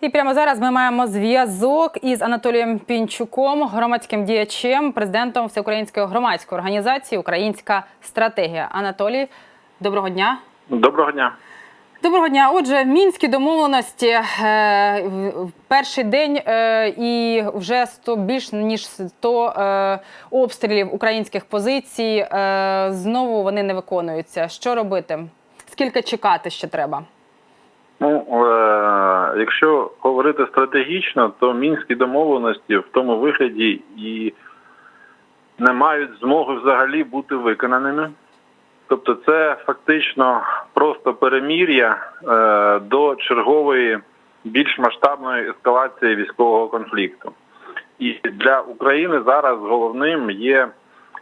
І прямо зараз ми маємо зв'язок із Анатолієм Пінчуком, громадським діячем, президентом Всеукраїнської громадської організації Українська стратегія. Анатолій, доброго дня. Доброго дня. Доброго дня. Отже, мінські домовленості е, перший день е, і вже 100, більш ніж 100 е, обстрілів українських позицій. Е, знову вони не виконуються. Що робити? Скільки чекати ще треба? Ну, е- якщо говорити стратегічно, то мінські домовленості в тому вигляді і не мають змоги взагалі бути виконаними. Тобто, це фактично просто перемір'я е- до чергової більш масштабної ескалації військового конфлікту. І для України зараз головним є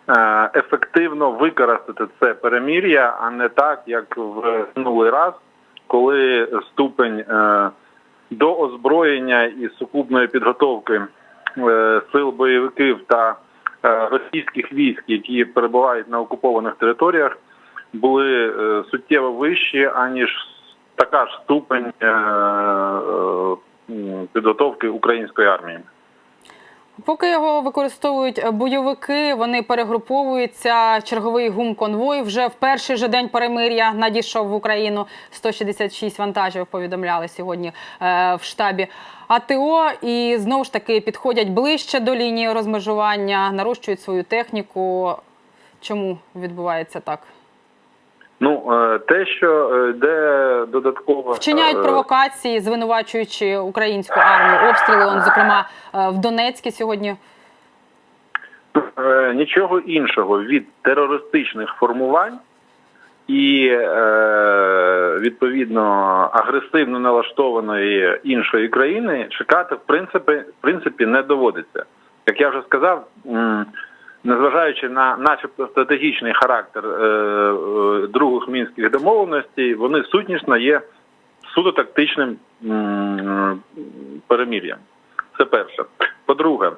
е, ефективно використати це перемір'я, а не так, як в минулий раз, коли ступень е, до озброєння і сукупної підготовки е, сил бойовиків та е, російських військ, які перебувають на окупованих територіях, були суттєво вищі, аніж така ж ступень підготовки української армії. Поки його використовують бойовики, вони перегруповуються. Черговий гум-конвой вже в перший же день перемир'я надійшов в Україну. 166 вантажів повідомляли сьогодні е, в штабі АТО. І знову ж таки підходять ближче до лінії розмежування, нарощують свою техніку. Чому відбувається так? Ну, е, те, що е, йде додатково Вчиняють е, провокації, звинувачуючи українську армію. Обстріли, он, зокрема, в Донецькі сьогодні. Е, нічого іншого від терористичних формувань і відповідно агресивно налаштованої іншої країни чекати в принципі, в принципі не доводиться. Як я вже сказав, незважаючи на начебто стратегічний характер е, е, других мінських домовленостей, вони сутнісно є суто тактичним перемір'ям. Це перше. По-друге,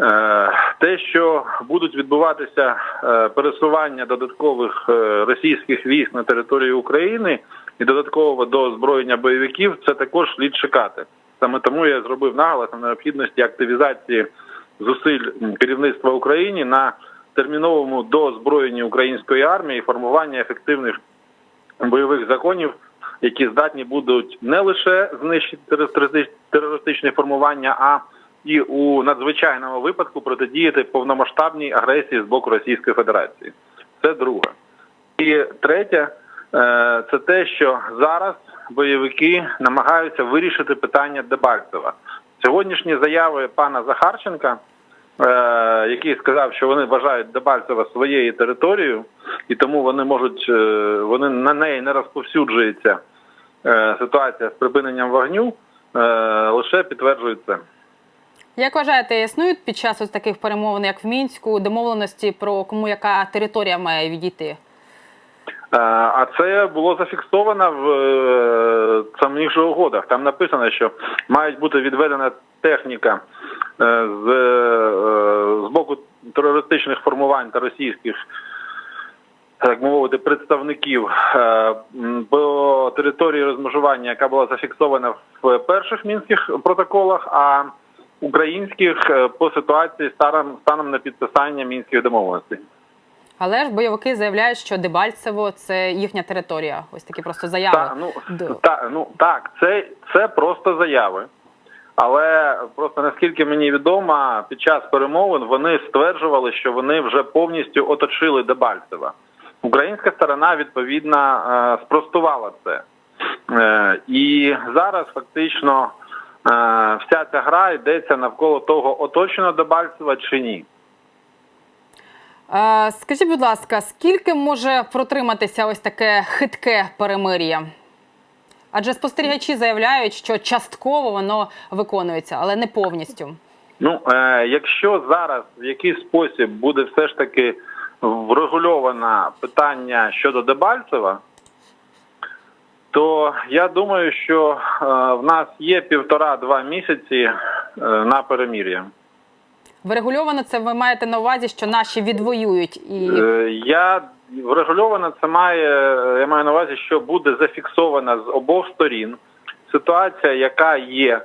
Е, Те, що будуть відбуватися пересування додаткових російських військ на території України і додаткового до озброєння бойовиків, це також слід чекати. Саме тому я зробив наголос на необхідності активізації зусиль керівництва України на терміновому доозброєнні української армії формування ефективних бойових законів, які здатні будуть не лише знищити терористичні формування, а і у надзвичайному випадку протидіяти повномасштабній агресії з боку Російської Федерації. Це друге. І третє, е, це те, що зараз бойовики намагаються вирішити питання Дебальцева. Сьогоднішні заяви пана Захарченка, е, який сказав, що вони вважають Дебальцева своєю територією, і тому вони можуть е, вони на неї не розповсюджується е, ситуація з припиненням вогню, е, лише підтверджують це. Як вважаєте, існують під час ось таких перемовин, як в мінську, домовленості про кому яка територія має відійти? А це було зафіксовано в е, самих же угодах. Там написано, що мають бути відведена техніка е, з, е, з боку терористичних формувань та російських, так мовити, представників по території розмежування, яка була зафіксована в перших мінських протоколах, а українських по ситуації станом на підписання мінських домовленостей. Але ж бойовики заявляють, що Дебальцево це їхня територія. Ось такі просто заяви. Та, ну, та, ну, так, це, це просто заяви. Але просто наскільки мені відомо, під час перемовин вони стверджували, що вони вже повністю оточили Дебальцева. Українська сторона відповідно е, спростувала це. Е, І зараз фактично е, вся ця гра йдеться навколо того, оточено Дебальцева чи ні. Е, Скажіть, будь ласка, скільки може протриматися ось таке хитке перемир'я? Адже спостерігачі заявляють, що частково воно виконується, але не повністю. Ну, е, якщо зараз в якийсь спосіб буде все ж таки врегульовано питання щодо Дебальцева, то я думаю, що е, в нас є півтора-два місяці е, на перемір'я. Врегульовано це ви маєте на увазі, що наші відвоюють і Е, Я врегульовано це має, я маю на увазі, що буде зафіксовано з обох сторін ситуація, яка є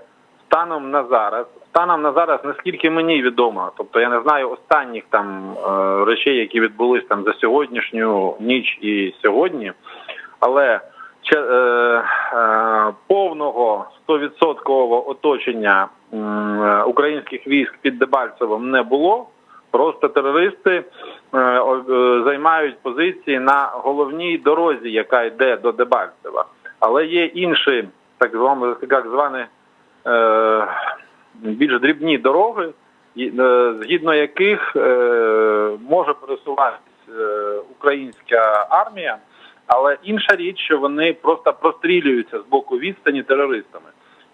станом на зараз. Станом на зараз, наскільки мені відомо, тобто я не знаю останніх там е, речей, які відбулись там за сьогоднішню ніч і сьогодні, але е, е, повного 100% оточення українських військ під Дебальцевим не було. Просто терористи е, е, займають позиції на головній дорозі, яка йде до Дебальцева. Але є інші, так звані, як звані, е, більш дрібні дороги, е, згідно яких е, може пересуватися е, українська армія. Але інша річ, що вони просто прострілюються з боку відстані терористами.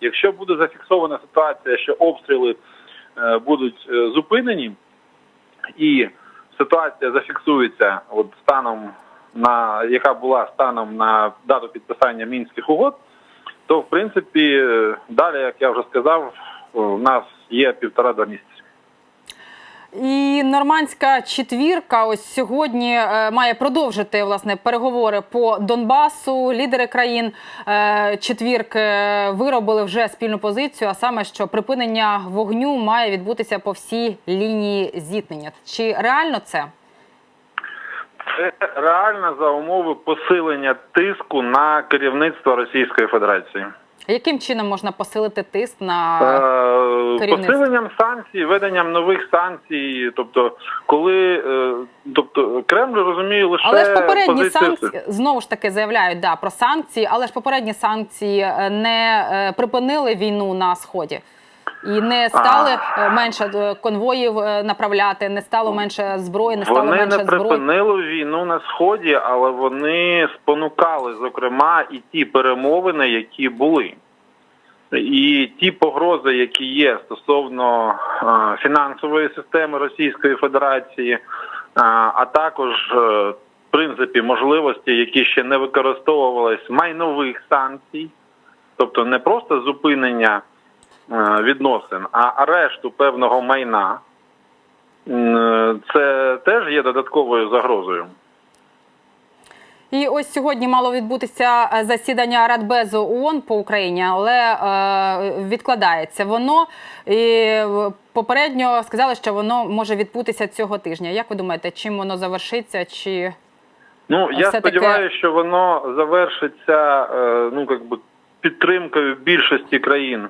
Якщо буде зафіксована ситуація, що обстріли е, будуть е, зупинені, і ситуація зафіксується от станом на яка була станом на дату підписання мінських угод, то в принципі е, далі, як я вже сказав, у нас є півтора-два місяці. І нормандська четвірка ось сьогодні е, має продовжити власне переговори по Донбасу. Лідери країн е, четвірки виробили вже спільну позицію, а саме що припинення вогню має відбутися по всій лінії зіткнення. Чи реально це? Це реально за умови посилення тиску на керівництво Російської Федерації. Яким чином можна посилити тиск на Е, керівництво. Посиленням санкцій, веденням нових санкцій, тобто, коли е, тобто Кремль розуміє лише Але ж попередні санкції знову ж таки заявляють да про санкції, але ж попередні санкції е, не припинили війну на сході. І не стали е, менше е, конвоїв е, направляти, не стало менше зброї, не стало Вони менше не зброї. припинили війну на сході, але вони спонукали, зокрема, і ті перемовини, які були. І ті погрози, які є стосовно фінансової системи Російської Федерації, а також в принципі можливості, які ще не використовувались майнових санкцій, тобто не просто зупинення відносин, а арешту певного майна. Це теж є додатковою загрозою. І ось сьогодні мало відбутися е, засідання Радбезу ООН по Україні, але е, відкладається воно. І е, попередньо сказали, що воно може відбутися цього тижня. Як ви думаєте, чим воно завершиться? Чи Ну я сподіваюся, що воно завершиться е, ну як би підтримкою більшості країн е,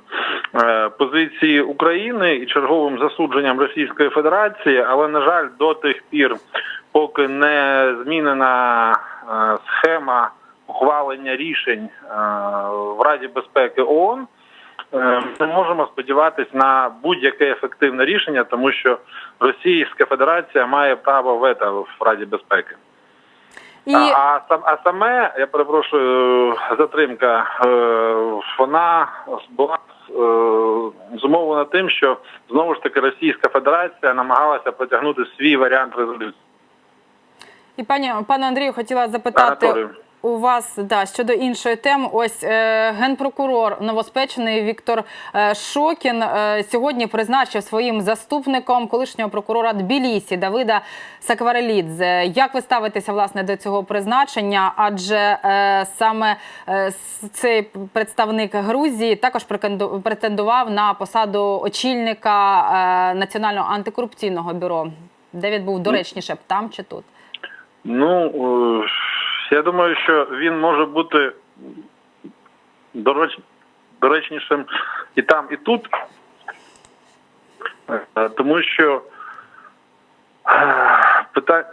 позиції України і черговим засудженням Російської Федерації, але на жаль, до тих пір, поки не змінена е, схема ухвалення рішень е, в Раді безпеки ООН. е, Ми можемо сподіватися на будь-яке ефективне рішення, тому що Російська Федерація має право вето в Раді безпеки. і А, а, сам- а саме, я перепрошую, затримка, е, вона була е, зумовлена тим, що знову ж таки Російська Федерація намагалася протягнути свій варіант резолюції. І пані пане Андрію, хотіла запитати Ораторію. У вас да щодо іншої теми. Ось е, генпрокурор новоспечений Віктор е, Шокін е, сьогодні призначив своїм заступником колишнього прокурора Тбілісі Давида Сакварелідзе. Як ви ставитеся власне до цього призначення? Адже е, саме е, цей представник Грузії також претендував на посаду очільника е, Національного антикорупційного бюро. Де він був доречніше там чи тут? Ну, е, я думаю, що він може бути дореч... доречнішим і там, і тут, Е, тому що е, питання,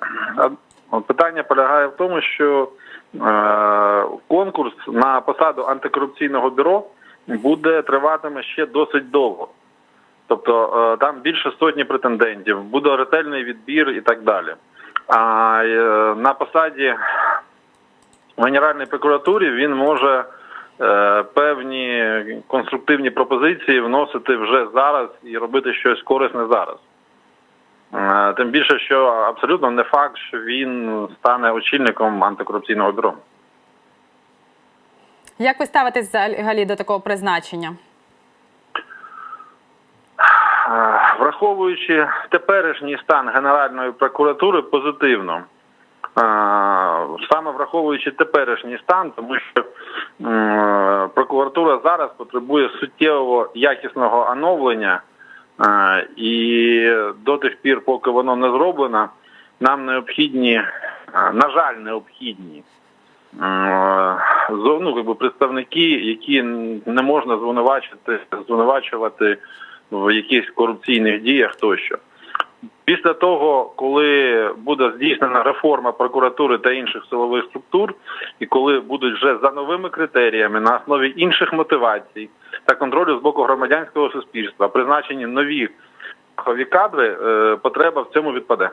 питання полягає в тому, що е, конкурс на посаду антикорупційного бюро буде триватиме ще досить довго. Тобто там більше сотні претендентів, буде ретельний відбір і так далі. А на посаді в Генеральній прокуратурі він може е, певні конструктивні пропозиції вносити вже зараз і робити щось корисне зараз. Е, Тим більше, що абсолютно не факт, що він стане очільником антикорупційного бюро. Як ви ставитесь взагалі до такого призначення? Е, Враховуючи теперішній стан Генеральної прокуратури позитивно, саме враховуючи теперішній стан, тому що прокуратура зараз потребує суттєвого якісного оновлення, і до тих пір, поки воно не зроблено, нам необхідні, на жаль, необхідні ну, якби представники, які не можна звинувачувати, звинувачувати в якихось корупційних діях тощо. Після того, коли буде здійснена реформа прокуратури та інших силових структур, і коли будуть вже за новими критеріями на основі інших мотивацій та контролю з боку громадянського суспільства призначені нові кадри, е, потреба в цьому відпаде.